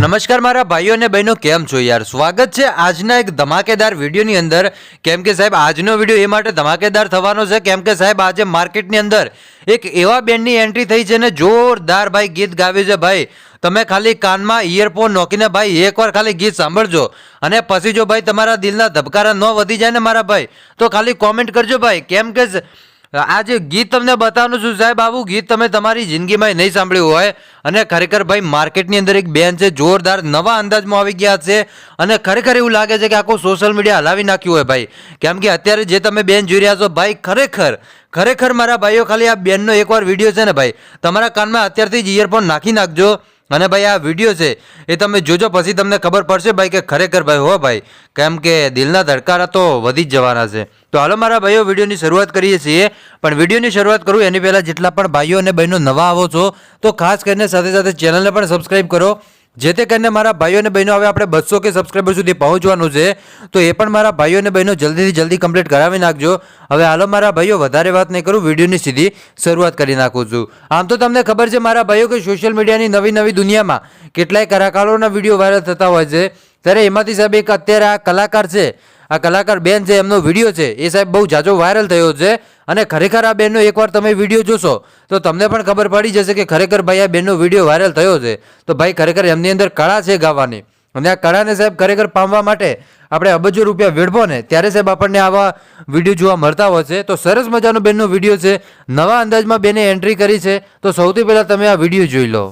નમસ્કાર મારા ભાઈઓ અને બહેનો, કેમ છો યાર? સ્વાગત છે આજના એક ધમાકેદાર વિડીયોની અંદર. કેમ કે સાહેબ, આજનો વીડિયો એ માટે ધમાકેદાર થવાનો છે. કેમ કે સાહેબ, આજે માર્કેટની અંદર એક એવા બેન્ડની એન્ટ્રી થઈ છે ને જોરદાર ભાઈ ગીત ગાવ્યું છે ભાઈ. તમે ખાલી કાનમાં ઇયરફોન નોખીને ભાઈ એકવાર ખાલી ગીત સાંભળજો. અને પછી જો ભાઈ તમારા દિલના ધબકારા ન વધી જાય ને મારા ભાઈ, તો ખાલી કોમેન્ટ કરજો ભાઈ. કેમ કે આ જે ગીત તમને બતાવવાનું છું સાહેબ, આવું ગીત તમે તમારી જિંદગીમાં નહીં સાંભળ્યું હોય. અને ખરેખર ભાઈ, માર્કેટની અંદર એક બેન છે, જોરદાર નવા અંદાજમાં આવી ગયા છે. અને ખરેખર એવું લાગે છે કે આખું સોશિયલ મીડિયા હલાવી નાખ્યું હોય ભાઈ. કેમ કે અત્યારે જે તમે બેન જોઈ રહ્યા છો, ભાઈ, ખરેખર ખરેખર મારા ભાઈઓ ખાલી આ બેનનો એકવાર વીડિયો છે ને ભાઈ, તમારા કાનમાં અત્યારથી જ ઇયરફોન નાખી નાખજો. અને ભાઈ આ વીડિયો છે, એ તમે જોજો, પછી તમને ખબર પડશે ભાઈ કે ખરેખર ભાઈ, હો ભાઈ, કેમ કે દિલના ધડકારા તો વધી જ જવાના છે. તો હાલો મારા ભાઈઓ, વિડીયોની શરૂઆત કરીએ છીએ, પણ વિડીયોની શરૂઆત કરું, એની પહેલાં જેટલા પણ ભાઈઓ અને બહેનો નવા આવો છો, તો ખાસ કરીને સાથે સાથે ચેનલને પણ સબસ્ક્રાઈબ કરો જે તે કરીને મારા ભાઈઓ અને બહેનો હવે આપણે બસો કે સબસ્ક્રાઈબર સુધી પહોંચવાનું છે, તો એ પણ મારા ભાઈઓ અને બહેનો જલ્દીથી જલ્દી કમ્પ્લીટ કરાવી નાખજો. હવે હાલો મારા ભાઈઓ, વધારે વાત નહીં કરું, વિડીયોની સીધી શરૂઆત કરી નાખું છું. આમ તો તમને ખબર છે મારા ભાઈઓ કે સોશિયલ મીડિયાની નવી નવી દુનિયામાં કેટલાય કલાકારોના વીડિયો વાયરલ થતા હોય છે. ત્યારે એમાંથી સાહેબ એક અત્યારે આ કલાકાર છે, આ કલાકાર બેન છે, એમનો વીડિયો છે, એ સાહેબ બહુ જાજો વાયરલ થયો છે. અને ખરેખર આ બેનનો એકવાર તમે વીડિયો જોશો, તો તમને પણ ખબર પડી જશે કે ખરેખર ભાઈ આ બેનનો વીડિયો વાયરલ થયો છે. તો ભાઈ ખરેખર એમની અંદર કળા છે ગાવાની. અને આ કળાને સાહેબ ખરેખર પામવા માટે આપણે અબજો રૂપિયા વેડવો ને, ત્યારે સાહેબ આપણને આવા વીડિયો જોવા મળતા હોય છે. તો સરસ મજાનો બેનનો વીડિયો છે. નવા અંદાજમાં બેને એન્ટ્રી કરી છે. તો સૌથી પહેલાં તમે આ વીડિયો જોઈ લો.